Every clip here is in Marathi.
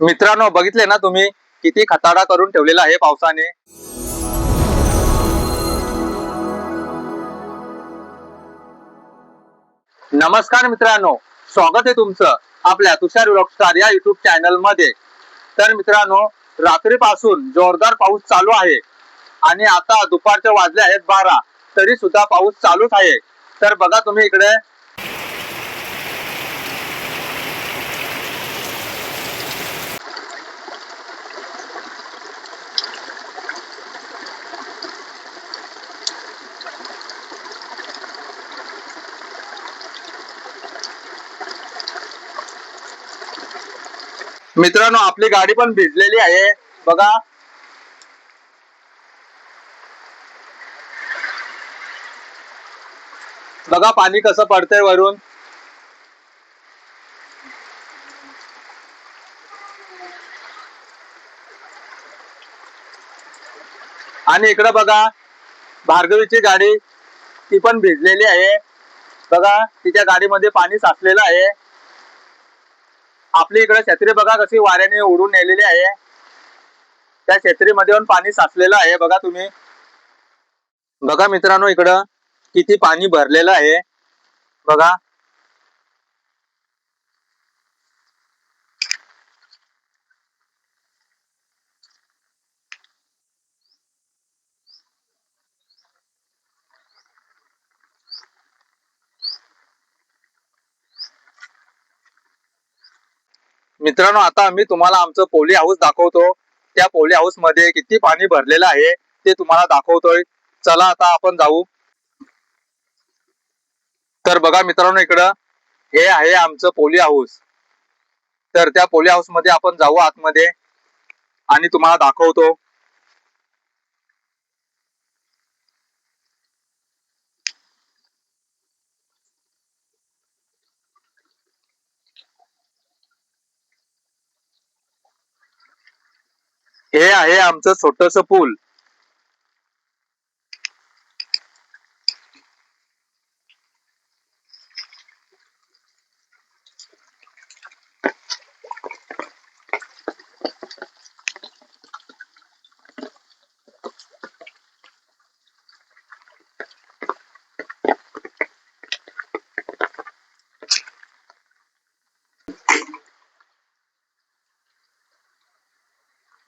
मित्रांनो बघितले ना तुम्ही किती खताडा करून ठेवलेला आहे पावसाने? नमस्कार मित्रांनो स्वागत आहे तुमचं आपल्या तुषार स्टार या युट्यूब चॅनलमध्ये तर मित्रांनो रात्रीपासून जोरदार पाऊस चालू आहे आणि आता दुपारच्या वाजले आहेत बारा तरी सुद्धा पाऊस चालूच आहे. तर बघा तुम्ही इकडे मित्रांनो आपली गाडी पण भिजलेली आहे. बघा. बघा पाणी कसं पडतंय वरून. आणि इकडं बघा भार्गवीची गाडी ती पण भिजलेली आहे. बघा तिच्या गाडीमध्ये पाणी साचलेलं आहे. आपली इकडे छत्री बघा कशी वाऱ्याने उडून नेलेली आहे. त्या छत्रीमध्ये पण पाणी साचलेलं आहे. बघा तुम्ही. बघा मित्रांनो इकडं किती पाणी भरलेलं आहे. बघा. मित्रांनो आता आम्ही तुम्हाला आमचं पोली हाऊस दाखवतो. त्या पोली हाऊसमध्ये किती पाणी भरलेलं आहे ते तुम्हाला दाखवतोय. चला आता आपण जाऊ. तर बघा मित्रांनो इकडं हे आहे आमचं पोली हाऊस. तर त्या पोली हाऊसमध्ये आपण जाऊ आतमध्ये आणि तुम्हाला दाखवतो. हे आहे आमचं छोटस पूल.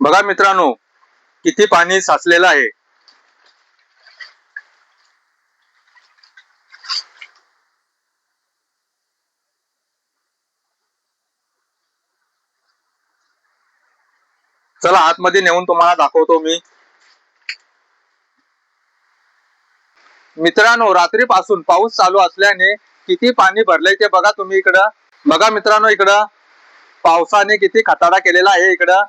बघा मित्रांनो किती पाणी साचलेलं आहे. चला आतमध्ये नेऊन तुम्हाला दाखवतो मी. मित्रांनो रात्रीपासून पाऊस चालू असल्याने किती पाणी भरलंय ते बघा तुम्ही इकडं. बघा मित्रांनो इकडं. पावसाने किती खताडा केलेला आहे इकडं.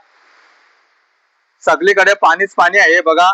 सगळीकडे पाणीच पाणी आहे. बघा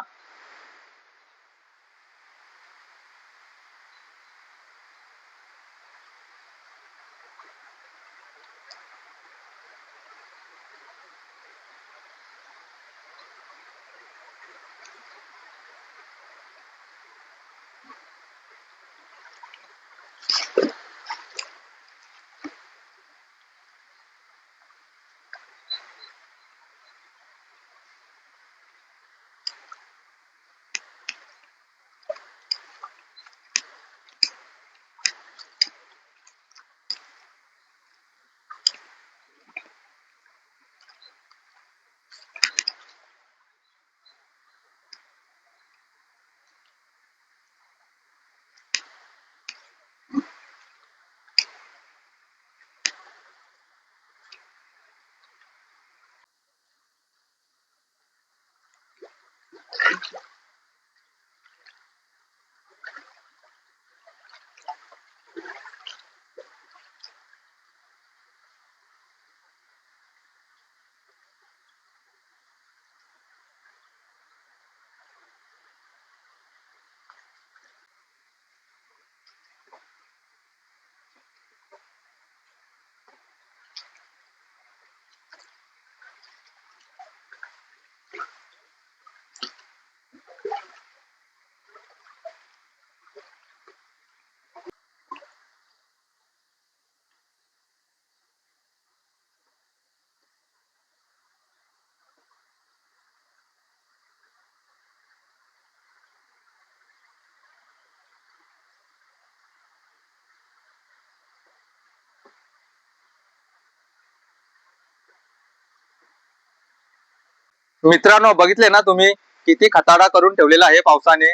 मित्रांनो बघितले ना तुम्ही किती खताडा करून ठेवलेला आहे पावसाने?